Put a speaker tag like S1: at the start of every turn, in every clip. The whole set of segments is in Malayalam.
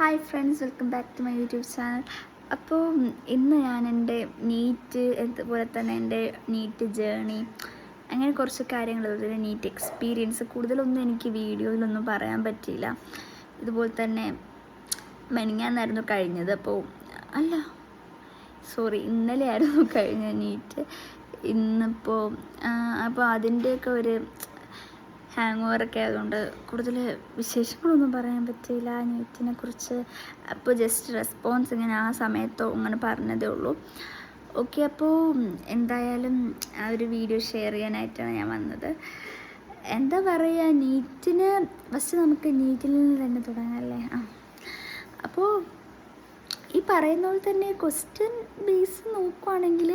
S1: Hi friends welcome back to my YouTube channel. അപ്പോൾ ഇന്ന് ഞാൻ എന്റെ നീറ്റ് അതുപോലെ തന്നെ എന്റെ നീറ്റ് ജേണി അങ്ങനെ കുറച്ച് കാര്യങ്ങൾ അതുപോലെ നീറ്റ് എക്സ്പീരിയൻസ് കൂടുതലൊന്നും എനിക്ക് വീഡിയോയിലൊന്നും പറയാൻ പറ്റിയില്ല. ഇതുപോലെ തന്നെ മെനിങ്ങാന്നായിരുന്നു കഴിഞ്ഞത് അപ്പോൾ അല്ല സോറി ഇന്നലെ ആയിരുന്നു കഴിഞ്ഞ നീറ്റ്. ഇന്നിപ്പോൾ അപ്പോൾ അതിന്റെയൊക്കെ ഒരു ഹാങ് ഓവറൊക്കെ ആയതുകൊണ്ട് കൂടുതൽ വിശേഷങ്ങളൊന്നും പറയാൻ പറ്റിയില്ല. നീറ്റിനെ കുറിച്ച് അപ്പോൾ ജസ്റ്റ് റെസ്പോൺസ് ഇങ്ങനെ ആ സമയത്തോ അങ്ങനെ പറഞ്ഞതേ ഉള്ളൂ. ഓക്കെ അപ്പോൾ എന്തായാലും ആ ഒരു വീഡിയോ ഷെയർ ചെയ്യാനായിട്ടാണ് ഞാൻ വന്നത്. എന്താ പറയുക നീറ്റിന് ഫസ്റ്റ് നമുക്ക് നീറ്റിൽ നിന്ന് തന്നെ തുടങ്ങാമല്ലേ ആ. അപ്പോൾ ഈ പറയുന്ന പോലെ തന്നെ ക്വസ്റ്റ്യൻ ബേസ് നോക്കുവാണെങ്കിൽ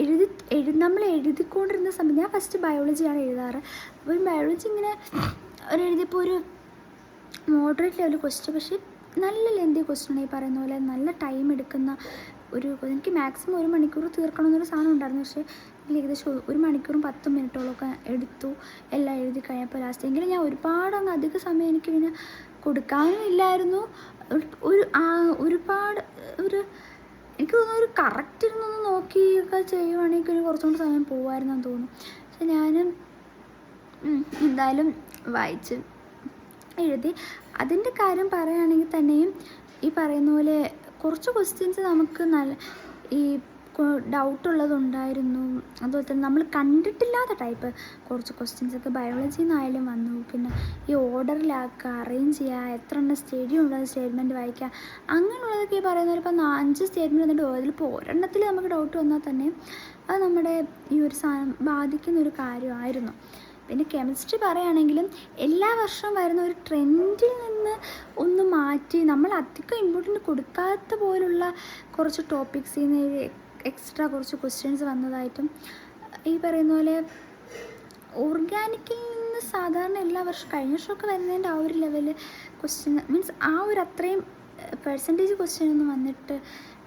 S1: എഴുതി എഴു നമ്മൾ എഴുതിക്കൊണ്ടിരുന്ന സമയം ഞാൻ ഫസ്റ്റ് ബയോളജിയാണ് എഴുതാറ്. അപ്പോൾ ബയോളജി ഇങ്ങനെ ഒരു എഴുതിയപ്പോൾ ഒരു മോഡറേറ്റ് ലെവൽ ക്വസ്റ്റ്യൻ പക്ഷേ നല്ല ലെന്തി ക്വസ്റ്റ്യൻ ഈ പറയുന്ന പോലെ. നല്ല ടൈം എടുക്കുന്ന ഒരു എനിക്ക് മാക്സിമം ഒരു മണിക്കൂർ തീർക്കണമെന്നൊരു സാധനം ഉണ്ടായിരുന്നു. പക്ഷേ ഏകദേശം ഒരു- മണിക്കൂറും പത്ത് മിനിറ്റോളമൊക്കെ എടുത്തു. എല്ലാം എഴുതി കഴിഞ്ഞപ്പോൾ ലാസ്റ്റ് എങ്കിലും ഞാൻ ഒരുപാട് അങ്ങ് അധിക സമയം എനിക്ക് പിന്നെ കൊടുക്കാനും ഇല്ലായിരുന്നു. ഒരു- ഒരുപാട് ഒരു എനിക്ക് തോന്നുന്നു ഒരു കറക്റ്റ് ഇരുന്നൊന്ന് നോക്കിയൊക്കെ ചെയ്യുവാണെങ്കിൽ ഒരു കുറച്ചും സമയം പോകുമായിരുന്നെന്ന് തോന്നുന്നു. പക്ഷെ ഞാൻ എന്തായാലും വായിച്ച് എഴുതി. അതിന്റെ കാര്യം പറയുകയാണെങ്കിൽ തന്നെയും ഈ പറയുന്ന പോലെ കുറച്ച് ക്വസ്റ്റ്യൻസ് നമുക്ക് നല്ല ഈ ഡൗട്ട് ഉള്ളതുണ്ടായിരുന്നു. അതുപോലെ തന്നെ നമ്മൾ കണ്ടിട്ടില്ലാത്ത ടൈപ്പ് കുറച്ച് ക്വസ്റ്റ്യൻസ് ഒക്കെ ബയോളജിയിൽ നിന്നായാലും വന്നു. പിന്നെ ഈ ഓർഡറിലാക്കുക അറേഞ്ച് ചെയ്യുക എത്ര എണ്ണം സ്റ്റേഡിയം ഉള്ളത് സ്റ്റേറ്റ്മെന്റ് വായിക്കുക അങ്ങനെയുള്ളതൊക്കെ ഈ പറയുന്നവർ ഇപ്പോൾ ഇപ്പം അഞ്ച് സ്റ്റേറ്റ്മെന്റ് എന്നിട്ട് അതിലിപ്പോൾ ഒരെണ്ണത്തിൽ നമുക്ക് ഡൗട്ട് വന്നാൽ തന്നെ അത് നമ്മുടെ ഈ ഒരു സാധനം ബാധിക്കുന്ന ഒരു കാര്യമായിരുന്നു. പിന്നെ കെമിസ്ട്രി പറയുകയാണെങ്കിലും എല്ലാ വർഷവും വരുന്ന ഒരു ട്രെൻഡിൽ നിന്ന് ഒന്ന് മാറ്റി നമ്മൾ അധികം ഇമ്പോർട്ടന്റ് കൊടുക്കാത്ത പോലുള്ള കുറച്ച് ടോപ്പിക്സിൽ നിന്ന് എക്സ്ട്രാ കുറച്ച് ക്വസ്റ്റ്യൻസ് വന്നതായിട്ടും ഈ പറയുന്ന പോലെ ഓർഗാനിക്കിൽ നിന്ന് സാധാരണ എല്ലാ വർഷവും കഴിഞ്ഞ വർഷമൊക്കെ വരുന്നതിന്റെ ആ ഒരു ലെവൽ ക്വസ്റ്റ്യൻ മീൻസ് ആ ഒരു അത്രയും പെർസെന്റേജ് ക്വസ്റ്റ്യൻ ഒന്നും വന്നിട്ട്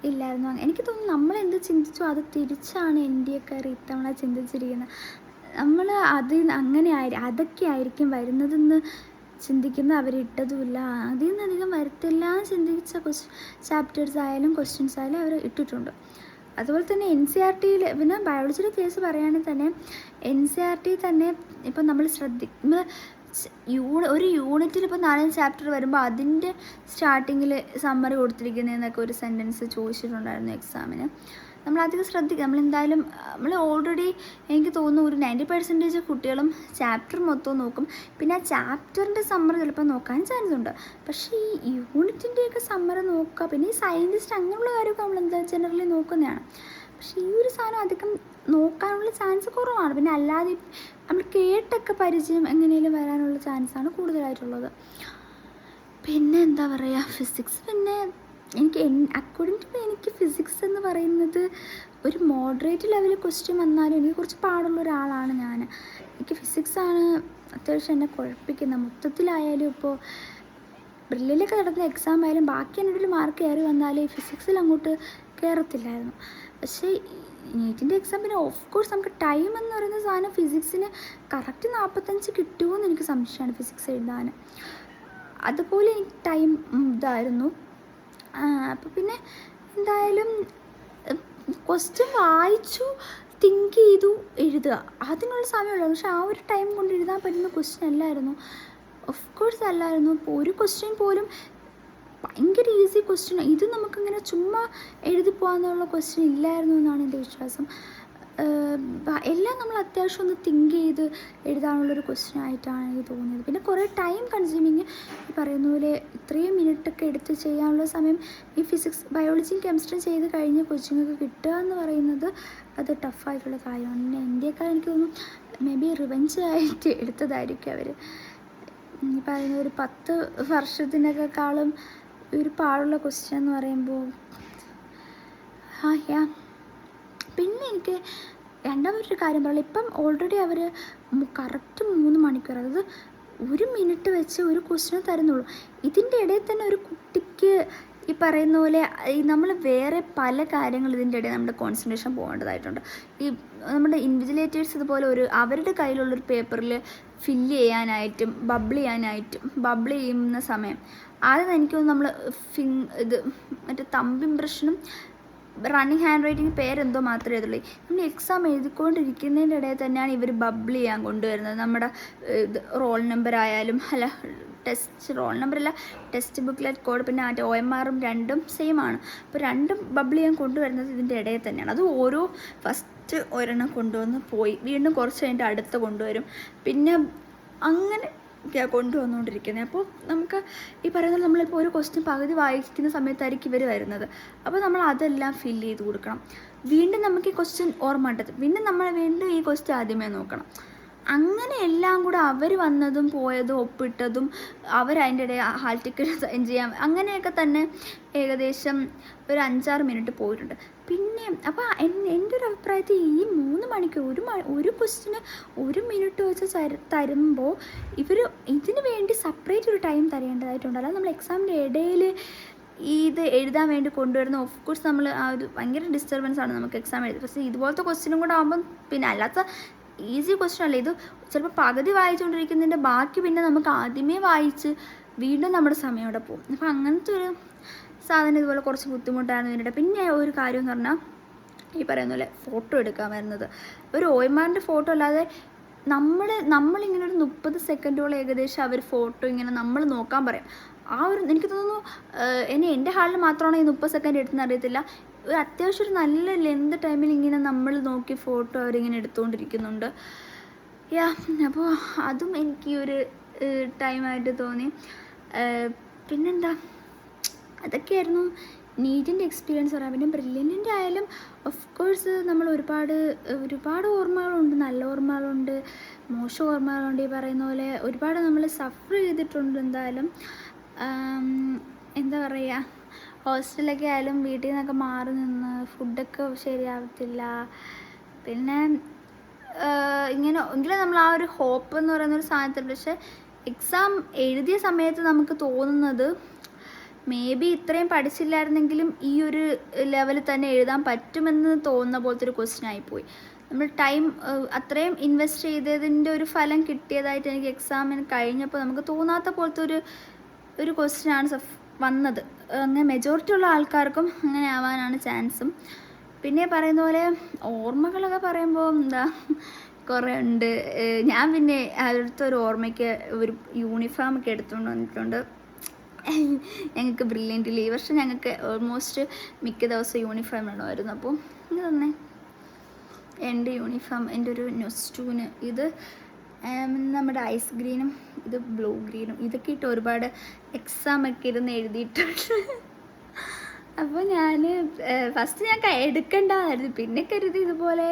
S1: ഇല്ലായിരുന്നു. എനിക്ക് തോന്നുന്നു നമ്മൾ എന്ത് ചിന്തിച്ചോ അത് തിരിച്ചാണ് ഇന്ത്യയൊക്കെ ഇത്തവണ ചിന്തിച്ചിരിക്കുന്നത്. നമ്മൾ അത് അങ്ങനെ ആയി അതൊക്കെ ആയിരിക്കും വരുന്നതെന്ന് ചിന്തിക്കുന്ന അവരിട്ടതുമില്ല അതിൽ നിന്നധികം വരത്തില്ല എന്ന് ചിന്തിച്ച ക്വസ് ചാപ്റ്റേഴ്സ് ആയാലും ക്വസ്റ്റ്യൻസ് ആയാലും അവർ ഇട്ടിട്ടുണ്ട്. അതുപോലെ തന്നെ എൻ സി ആർ ടിയിൽ പിന്നെ ബയോളജിയുടെ കേസ് പറയുകയാണെങ്കിൽ തന്നെ എൻ സി ആർ ടി തന്നെ ഇപ്പം നമ്മൾ ശ്രദ്ധി യൂണി ഒരു യൂണിറ്റിൽ ഇപ്പോൾ നാലഞ്ച് ചാപ്റ്റർ വരുമ്പോൾ അതിന്റെ സ്റ്റാർട്ടിങ്ങിൽ സമ്മറി കൊടുത്തിരിക്കുന്നതെന്നൊക്കെ ഒരു സെന്റൻസ് ചോദിച്ചിട്ടുണ്ടായിരുന്നു എക്സാമിന് നമ്മൾ അധികം ശ്രദ്ധിക്കുക നമ്മളെന്തായാലും നമ്മൾ ഓൾറെഡി എനിക്ക് തോന്നുന്നു ഒരു നയന്റി പെർസെന്റേജ് കുട്ടികളും ചാപ്റ്റർ മൊത്തം നോക്കും. പിന്നെ ആ ചാപ്റ്ററിന്റെ സമ്മർ ചിലപ്പോൾ നോക്കാൻ ചാൻസ് ഉണ്ട്. പക്ഷേ ഈ യൂണിറ്റിന്റെയൊക്കെ സമ്മർ നോക്കുക പിന്നെ ഈ സയന്റിസ്റ്റ് അങ്ങനെയുള്ള കാര്യമൊക്കെ നമ്മൾ എന്താ ജനറലി നോക്കുന്നതാണ്. പക്ഷേ ഈ ഒരു സാധനം അധികം നോക്കാനുള്ള ചാൻസ് കുറവാണ്. പിന്നെ അല്ലാതെ നമ്മൾ കേട്ടൊക്കെ പരിചയം എങ്ങനെയും വരാനുള്ള ചാൻസാണ് കൂടുതലായിട്ടുള്ളത്. പിന്നെ എന്താ പറയുക ഫിസിക്സ് പിന്നെ എനിക്ക് അക്കോർഡിംഗ് ടു എനിക്ക് ഫിസിക്സ് എന്ന് പറയുന്നത് ഒരു മോഡറേറ്റ് ലെവൽ ക്വസ്റ്റ്യൻ വന്നാലും എനിക്ക് കുറച്ച് പാടുള്ള ഒരാളാണ് ഞാൻ. എനിക്ക് ഫിസിക്സാണ് അത്യാവശ്യം എന്നെ കുഴപ്പിക്കുന്നത്. മൊത്തത്തിലായാലും ഇപ്പോൾ ബ്രില്ലിലൊക്കെ നടത്തുന്ന എക്സാം ആയാലും ബാക്കി എന്റെ മാർക്ക് കയറി വന്നാൽ ഫിസിക്സിൽ അങ്ങോട്ട് കയറത്തില്ലായിരുന്നു പക്ഷേ നീറ്റിന്റെ എക്സാം പിന്നെ ഓഫ് കോഴ്സ് നമുക്ക് ടൈം എന്ന് പറയുന്ന സാധനം ഫിസിക്സിന് കറക്റ്റ് നാൽപ്പത്തഞ്ച് കിട്ടുമോ എന്ന് എനിക്ക് സംശയമാണ് ഫിസിക്സ് എഴുതാൻ അതുപോലെ എനിക്ക് ടൈം ഇതായിരുന്നു. അപ്പോൾ പിന്നെ എന്തായാലും ക്വസ്റ്റ്യൻ വായിച്ചു തിങ്ക് ചെയ്തു എഴുതുക. അതിനുള്ള സമയമുള്ളൂ. പക്ഷെ ആ ഒരു ടൈം കൊണ്ട് എഴുതാൻ പറ്റുന്ന ക്വസ്റ്റ്യൻ അല്ലായിരുന്നു. ഓഫ് കോഴ്സ് അല്ലായിരുന്നു. ഇപ്പോൾ ഒരു ക്വസ്റ്റ്യൻ പോലും ഭയങ്കര ഈസി ക്വസ്റ്റ്യൻ ഇത് നമുക്കിങ്ങനെ ചുമ്മാ എഴുതി പോകാമെന്നുള്ള ക്വസ്റ്റ്യൻ ഇല്ലായിരുന്നു എന്നാണ് എന്റെ വിശ്വാസം. എല്ലാം നമ്മൾ അത്യാവശ്യം ഒന്ന് തിങ്ക് ചെയ്ത് എഴുതാനുള്ളൊരു ക്വസ്റ്റ്യൻ ആയിട്ടാണ് എനിക്ക് തോന്നിയത്. പിന്നെ കുറേ ടൈം കൺസ്യൂമിങ് പറയുന്ന പോലെ ഇത്രയും മിനിറ്റൊക്കെ എടുത്ത് ചെയ്യാനുള്ള സമയം ഈ ഫിസിക്സ് ബയോളജിയും കെമിസ്ട്രിയും ചെയ്ത് കഴിഞ്ഞ കൊച്ചുങ്ങൾക്ക് കിട്ടുക എന്ന് പറയുന്നത് അത് ടഫായിട്ടുള്ള കാര്യമാണ്. പിന്നെ ഇന്ത്യക്കാർ എനിക്ക് തോന്നുന്നു മേ ബി റിവഞ്ച് ആയിട്ട് എടുത്തതായിരിക്കും അവർ ഈ പറയുന്ന ഒരു പത്ത് വർഷത്തിനൊക്കെക്കാളും ഒരു പാടുള്ള ക്വസ്റ്റ്യൻ എന്ന് പറയുമ്പോൾ ആ യാ പിന്നെ എനിക്ക് രണ്ടാമതൊരു കാര്യം പറയാം ഇപ്പം ഓൾറെഡി അവർ കറക്റ്റ് മൂന്ന് മണിക്കൂർ അതായത് ഒരു മിനിറ്റ് വെച്ച് ഒരു ക്വസ്റ്റ്യൻ തരുന്നുള്ളൂ. ഇതിന്റെ ഇടയിൽ തന്നെ ഒരു കുട്ടിക്ക് ഈ പറയുന്ന പോലെ നമ്മൾ വേറെ പല കാര്യങ്ങൾ ഇതിന്റെ ഇടയിൽ നമ്മുടെ കോൺസെൻട്രേഷൻ പോകേണ്ടതായിട്ടുണ്ട്. ഈ നമ്മുടെ ഇൻവിജിലേറ്റേഴ്സ് ഇതുപോലെ ഒരു അവരുടെ കയ്യിലുള്ളൊരു പേപ്പറിൽ ഫില്ല് ചെയ്യാനായിട്ടും ബബിൾ ചെയ്യാനായിട്ടും ബബിൾ ചെയ്യുന്ന സമയം ആദ്യം എനിക്കൊന്ന് നമ്മൾ ഫിങ് ഇത് മറ്റേ തമ്പ് ഇംപ്രഷനും റണ്ണിങ് ഹാൻഡ് റൈറ്റിംഗ് പേരെന്തോ മാത്രമേ ഉള്ളൂ നമ്മൾ എക്സാം എഴുതിക്കൊണ്ടിരിക്കുന്നതിന്റെ ഇടയിൽ തന്നെയാണ് ഇവർ ബബിൾ ചെയ്യാൻ കൊണ്ടുവരുന്നത്. നമ്മുടെ റോൾ നമ്പർ ആയാലും അല്ല ടെസ്റ്റ് റോൾ നമ്പറല്ല ടെക്സ്റ്റ് ബുക്ക്ലെറ്റ് കോഡ് പിന്നെ മറ്റേ ഒ എം ആറും രണ്ടും സെയിം ആണ്. അപ്പോൾ രണ്ടും ബബിൾ ചെയ്യാൻ കൊണ്ടുവരുന്നത് ഇതിന്റെ ഇടയിൽ തന്നെയാണ്. അത് ഓരോ ഫസ്റ്റ് ഒരെണ്ണം കൊണ്ടുവന്ന് പോയി വീണ്ടും കുറച്ച് കഴിഞ്ഞിട്ട് അടുത്ത് കൊണ്ടുവരും. പിന്നെ അങ്ങനെ കൊണ്ടുവന്നുകൊണ്ടിരിക്കുന്നത് അപ്പോൾ നമുക്ക് ഈ പറയുന്ന നമ്മളിപ്പോൾ ഒരു ക്വസ്റ്റ്യൻ പകുതി വായിക്കുന്ന സമയത്തായിരിക്കും ഇവർ വരുന്നത്. അപ്പോൾ നമ്മൾ അതെല്ലാം ഫില്ല് ചെയ്ത് കൊടുക്കണം. വീണ്ടും നമുക്ക് ഈ ക്വസ്റ്റ്യൻ ഓർമ്മ ഉണ്ടത്. വീണ്ടും നമ്മൾ വീണ്ടും ഈ ക്വസ്റ്റ്യൻ ആദ്യമേ നോക്കണം. അങ്ങനെ എല്ലാം കൂടെ അവർ വന്നതും പോയതും ഒപ്പിട്ടതും അവർ അതിന്റെ ഇടയിൽ ഹാൾ ടിക്കറ്റ് സൈൻ ചെയ്യാൻ അങ്ങനെയൊക്കെ തന്നെ ഏകദേശം ഒരു അഞ്ചാറ് മിനിറ്റ് പോയിട്ടുണ്ട്. പിന്നെ അപ്പോൾ എന്റെ ഒരു അഭിപ്രായത്തിൽ ഈ മൂന്ന് മണിക്ക് ഒരു ഒരു ക്വസ്റ്റിന് ഒരു മിനിറ്റ് വെച്ച് തര തരുമ്പോൾ ഇവർ ഇതിന് വേണ്ടി സെപ്പറേറ്റ് ഒരു ടൈം തരേണ്ടതായിട്ടുണ്ട്. അല്ലാതെ നമ്മൾ എക്സാമിന്റെ ഇടയിൽ ഈ ഇത് എഴുതാൻ വേണ്ടി കൊണ്ടുവരുന്ന ഓഫ് കോഴ്സ് നമ്മൾ ആ ഒരു ഭയങ്കര ഡിസ്റ്റർബൻസ് ആണ് നമുക്ക് എക്സാം എഴുതി പക്ഷേ ഇതുപോലത്തെ ക്വസ്റ്റിനും കൂടെ ആകുമ്പം പിന്നെ അല്ലാത്ത ഈസി ക്വസ്റ്റ്യൻ അല്ല. ഇത് ചിലപ്പോൾ പകുതി വായിച്ചുകൊണ്ടിരിക്കുന്നതിന്റെ ബാക്കി പിന്നെ നമുക്ക് ആദ്യമേ വായിച്ച് വീണ്ടും നമ്മുടെ സമയം അവിടെ പോകും. അപ്പം അങ്ങനത്തെ ഒരു സാധനം ഇതുപോലെ കുറച്ച് ബുദ്ധിമുട്ടായിരുന്നു ഇതിനിടെ പിന്നെ ഒരു കാര്യം എന്ന് പറഞ്ഞാൽ ഈ പറയുന്ന പോലെ ഫോട്ടോ എടുക്കാൻ വരുന്നത്. ഒരു ഓയ്മാറിന്റെ ഫോട്ടോ അല്ലാതെ നമ്മൾ നമ്മളിങ്ങനെ ഒരു മുപ്പത് സെക്കൻഡോളം ഏകദേശം അവർ ഫോട്ടോ ഇങ്ങനെ നമ്മൾ നോക്കാൻ പറയും. ആ ഒരു എനിക്ക് തോന്നുന്നു ഇനി എന്റെ ഹാളിൽ മാത്രമാണ് ഈ മുപ്പത് സെക്കൻഡ് എടുത്തെന്ന് അറിയത്തില്ല. ഒരു അത്യാവശ്യം ഒരു നല്ല ലെന്ത് ടൈമിൽ ഇങ്ങനെ നമ്മൾ നോക്കി ഫോട്ടോ അവരിങ്ങനെ എടുത്തുകൊണ്ടിരിക്കുന്നുണ്ട് യാ അപ്പോൾ അതും എനിക്ക് ഒരു ടൈമായിട്ട് തോന്നി. പിന്നെന്താ? അതൊക്കെയായിരുന്നു നീറ്റിന്റെ എക്സ്പീരിയൻസ് പറയാം. പിന്നെ ബ്രില്യന്റിന്റെ ആയാലും ഓഫ് കോഴ്സ് നമ്മൾ ഒരുപാട് ഒരുപാട് ഓർമ്മകളുണ്ട്. നല്ല ഓർമ്മകളുണ്ട് മോശം ഓർമ്മകളുണ്ട്. ഈ പറയുന്ന പോലെ ഒരുപാട് നമ്മൾ സഫർ ചെയ്തിട്ടുണ്ട് എന്തായാലും. എന്താ പറയുക ഹോസ്റ്റലൊക്കെ ആയാലും വീട്ടിൽ നിന്നൊക്കെ മാറി നിന്ന് ഫുഡൊക്കെ ശരിയാവത്തില്ല. പിന്നെ ഇങ്ങനെ എങ്കിലും നമ്മൾ ആ ഒരു ഹോപ്പ് എന്ന് പറയുന്ന ഒരു സാധനത്തിൽ പക്ഷെ എക്സാം എഴുതിയ സമയത്ത് നമുക്ക് തോന്നുന്നത് മേ ബി ഇത്രയും പഠിച്ചില്ലായിരുന്നെങ്കിലും ഈ ഒരു ലെവലിൽ തന്നെ എഴുതാൻ പറ്റുമെന്ന് തോന്നുന്ന പോലത്തെ ഒരു ക്വസ്റ്റ്യൻ ആയിപ്പോയി. നമ്മൾ ടൈം അത്രയും ഇൻവെസ്റ്റ് ചെയ്തതിന്റെ ഒരു ഫലം കിട്ടിയതായിട്ട് എനിക്ക് എക്സാമിന് കഴിഞ്ഞപ്പോൾ നമുക്ക് തോന്നാത്ത പോലത്തെ ഒരു ഒരു സഫ് വന്നത്. അങ്ങനെ മെജോറിറ്റി ഉള്ള ആൾക്കാർക്കും അങ്ങനെ ആവാനാണ് ചാൻസും പിന്നെ പറയുന്ന പോലെ ഓർമ്മകളൊക്കെ പറയുമ്പോൾ എന്താ കുറേ ഉണ്ട്. ഞാൻ പിന്നെ അടുത്തൊരു ഓർമ്മയ്ക്ക് ഒരു യൂണിഫോം ഒക്കെ എടുത്തുകൊണ്ട് വന്നിട്ടുണ്ട്. ഞങ്ങൾക്ക് ബ്രില്യന്റ് ഈ വർഷം ഞങ്ങൾക്ക് ഓൾമോസ്റ്റ് മിക്ക ദിവസം യൂണിഫോം വേണമായിരുന്നു അപ്പോൾ ഇത് തന്നെ. എന്റെ യൂണിഫോം എന്റെ ഒരു ന്യൂസ്റ്റൂന് ഇത് നമ്മുടെ ഐസ് ഗ്രീനും ഇത് ബ്ലൂ ഗ്രീനും ഇതൊക്കെ ഇട്ട് ഒരുപാട് എക്സാം ഒക്കെ ഇരുന്ന് എഴുതിയിട്ടുണ്ട്. അപ്പോൾ ഞാൻ ഫസ്റ്റ് ഞാൻ എടുക്കണ്ടായിരുന്നു പിന്നെ കരുതി ഇതുപോലെ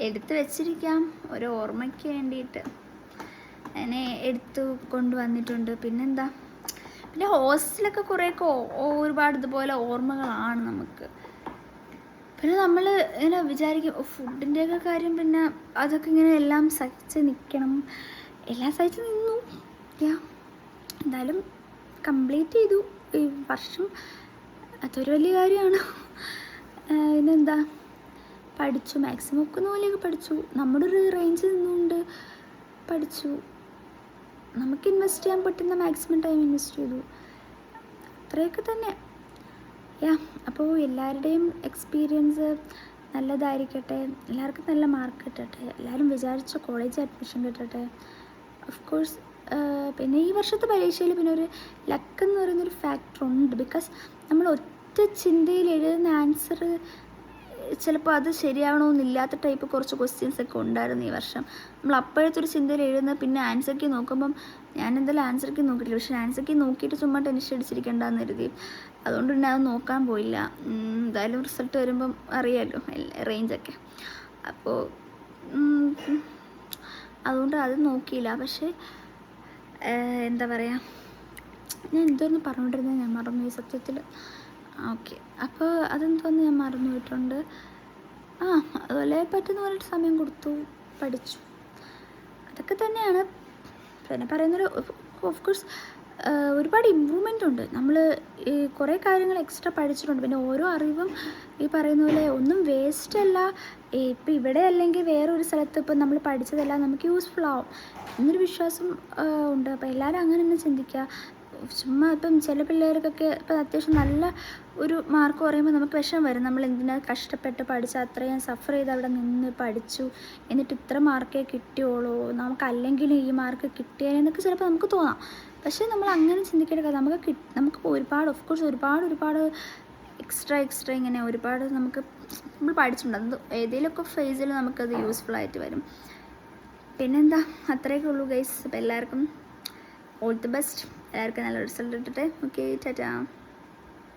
S1: എടുത്ത് വെച്ചിരിക്കാം. ഒരു ഓർമ്മയ്ക്ക് വേണ്ടിയിട്ട്. അങ്ങനെ എടുത്തു കൊണ്ടുവന്നിട്ടുണ്ട്. പിന്നെന്താ? പിന്നെ ഹോസ്റ്റലൊക്കെ കുറേയൊക്കെ ഒരുപാട് ഇതുപോലെ ഓർമ്മകളാണ് നമുക്ക്. പിന്നെ നമ്മൾ ഇങ്ങനെ വിചാരിക്കും ഫുഡിന്റെയൊക്കെ കാര്യം പിന്നെ അതൊക്കെ ഇങ്ങനെ എല്ലാം സഹിച്ച് നിൽക്കണം. എല്ലാം സഹിച്ച് നിന്നു. എന്തായാലും കംപ്ലീറ്റ് ചെയ്തു. ഈ വർഷം അതൊരു വലിയ കാര്യമാണ്. പഠിച്ചു. മാക്സിമം ഒക്കുന്ന പോലെയൊക്കെ പഠിച്ചു. നമ്മുടെ ഒരു റേഞ്ചിൽ നിന്നുകൊണ്ട് പഠിച്ചു. നമുക്ക് ഇൻവെസ്റ്റ് ചെയ്യാൻ പറ്റുന്ന മാക്സിമം ടൈം ഇൻവെസ്റ്റ് ചെയ്തു. അത്രയൊക്കെ തന്നെ. യാ അപ്പോൾ എല്ലാവരുടെയും എക്സ്പീരിയൻസ് നല്ലതായിരിക്കട്ടെ. എല്ലാവർക്കും നല്ല മാർക്ക് കിട്ടട്ടെ. എല്ലാവരും വിചാരിച്ച കോളേജ് അഡ്മിഷൻ കിട്ടട്ടെ. ഓഫ് കോഴ്സ് പിന്നെ ഈ വർഷത്തെ പരീക്ഷയിൽ പിന്നെ ഒരു ലക്ക് എന്ന് പറയുന്നൊരു ഫാക്ടർ ഉണ്ട്. ബിക്കോസ് നമ്മൾ ഒറ്റ ചിന്തയിൽ എഴുതുന്ന ആൻസർ ചിലപ്പോൾ അത് ശരിയാവണമെന്നില്ലാത്ത ടൈപ്പ് കുറച്ച് ക്വസ്റ്റ്യൻസ് ഒക്കെ ഉണ്ടായിരുന്നു ഈ വർഷം. നമ്മൾ അപ്പോഴത്തെ ഒരു ചിന്തയിൽ എഴുതുന്ന പിന്നെ ആൻസർക്ക് നോക്കുമ്പം ഞാൻ എന്തായാലും ആൻസർക്ക് നോക്കിയില്ല പക്ഷേ ആൻസർക്ക് നോക്കിയിട്ട് ചുമ്മാ ടെൻഷൻ അടിച്ചിരിക്കേണ്ടെന്ന് കരുതി. അതുകൊണ്ട് പിന്നെ അത് നോക്കാൻ പോയില്ല. എന്തായാലും റിസൾട്ട് വരുമ്പം അറിയാമല്ലോ റേഞ്ചൊക്കെ അപ്പോൾ അതുകൊണ്ട് അത് നോക്കിയില്ല. പക്ഷേ എന്താ പറയുക ഞാൻ എന്തോന്ന് പറഞ്ഞുകൊണ്ടിരുന്നത് ഞാൻ മറന്നു ഈ സത്യത്തിൽ ഓക്കെ. അപ്പോൾ അതെന്തോന്ന് ഞാൻ മറന്നു പോയിട്ടുണ്ട്. ആ അതുപോലെ പറ്റുന്ന പോലെ സമയം കൊടുത്തു. പഠിച്ചു. അതൊക്കെ തന്നെയാണ്. പിന്നെ പറയുന്നൊരു ഓഫ് കോഴ്സ് ഒരുപാട് ഇമ്പ്രൂവ്മെന്റ് ഉണ്ട്. നമ്മൾ ഈ കുറേ കാര്യങ്ങൾ എക്സ്ട്രാ പഠിച്ചിട്ടുണ്ട്. പിന്നെ ഓരോ അറിവും ഈ പറയുന്ന പോലെ ഒന്നും വേസ്റ്റ് അല്ല. ഇപ്പം ഇവിടെ അല്ലെങ്കിൽ വേറൊരു സ്ഥലത്ത് ഇപ്പം നമ്മൾ പഠിച്ചതെല്ലാം നമുക്ക് യൂസ്ഫുൾ ആവും. എന്നൊരു വിശ്വാസം ഉണ്ട്. അപ്പോൾ എല്ലാവരും അങ്ങനെ തന്നെ ചിന്തിക്കുക. ചുമ്മാ ഇപ്പം ചില പിള്ളേർക്കൊക്കെ ഇപ്പം അത്യാവശ്യം നല്ല ഒരു മാർക്ക് പറയുമ്പോൾ നമുക്ക് വിഷമം വരും. നമ്മൾ എന്തിനാ കഷ്ടപ്പെട്ട് പഠിച്ച് അത്രയും സഫർ ചെയ്ത് അവിടെ നിന്ന് പഠിച്ചു? എന്നിട്ട് ഇത്ര മാർക്കേ കിട്ടിയോളൂ? നമുക്ക് അല്ലെങ്കിലും ഈ മാർക്ക് കിട്ടിയെന്നൊക്കെ ചിലപ്പോൾ നമുക്ക് തോന്നാം. പക്ഷേ നമ്മൾ അങ്ങനെ ചിന്തിക്കേണ്ട കാര്യം നമുക്ക് കി നമുക്ക് ഒരുപാട് ഓഫ് കോഴ്സ് ഒരുപാട് ഒരുപാട് എക്സ്ട്രാ എക്സ്ട്രാ ഇങ്ങനെ ഒരുപാട് നമുക്ക് നമ്മൾ പഠിച്ചിട്ടുണ്ട്. അത് ഏതെങ്കിലുമൊക്കെ ഫേസിൽ നമുക്കത് യൂസ്ഫുൾ ആയിട്ട് വരും. പിന്നെന്താ? അത്രയൊക്കെ ഉള്ളൂ ഗൈസ് അപ്പോൾ എല്ലാവർക്കും ഓൾ ദി ബെസ്റ്റ് എല്ലാവർക്കും നല്ല റിസൾട്ട് ഇട്ടിട്ട്. ഓക്കെ ടാറ്റാ